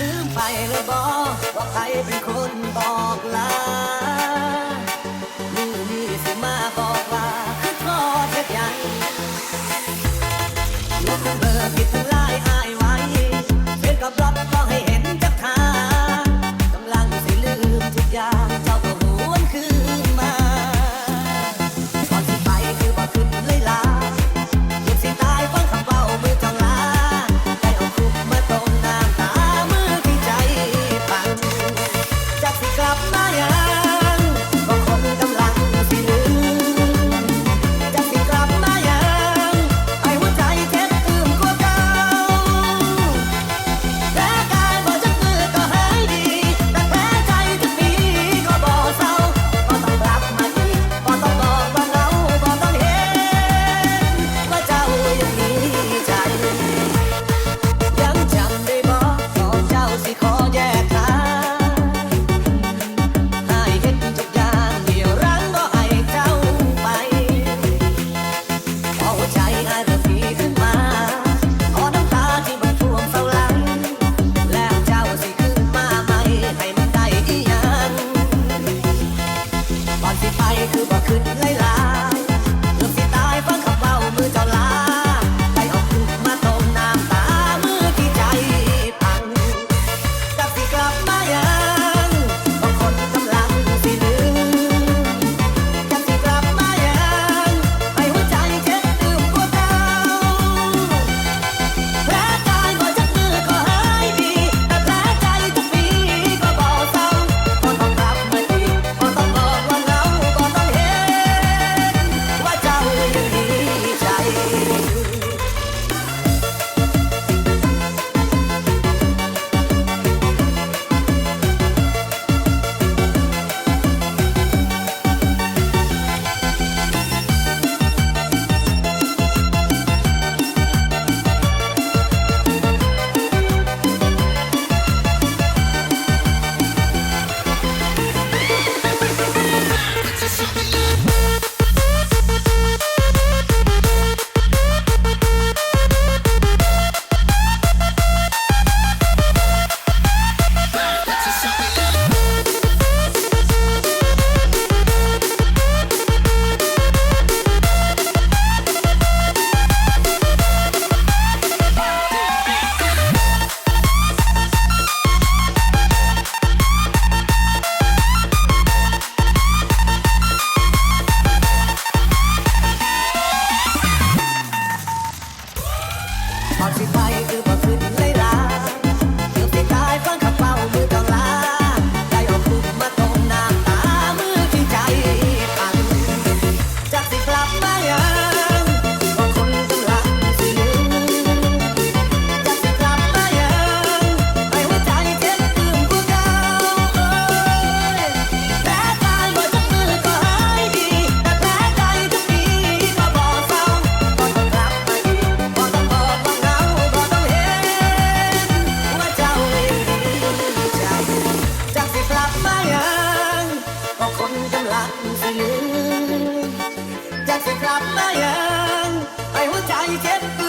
ลืมไปเลยบอกว่าใครเป็นคนบอกลาลูอนี้สิมาบอกว่าคือทอดเฮ็ดยัง จะสิกลับมายังไอ้หัวใจเจ็บ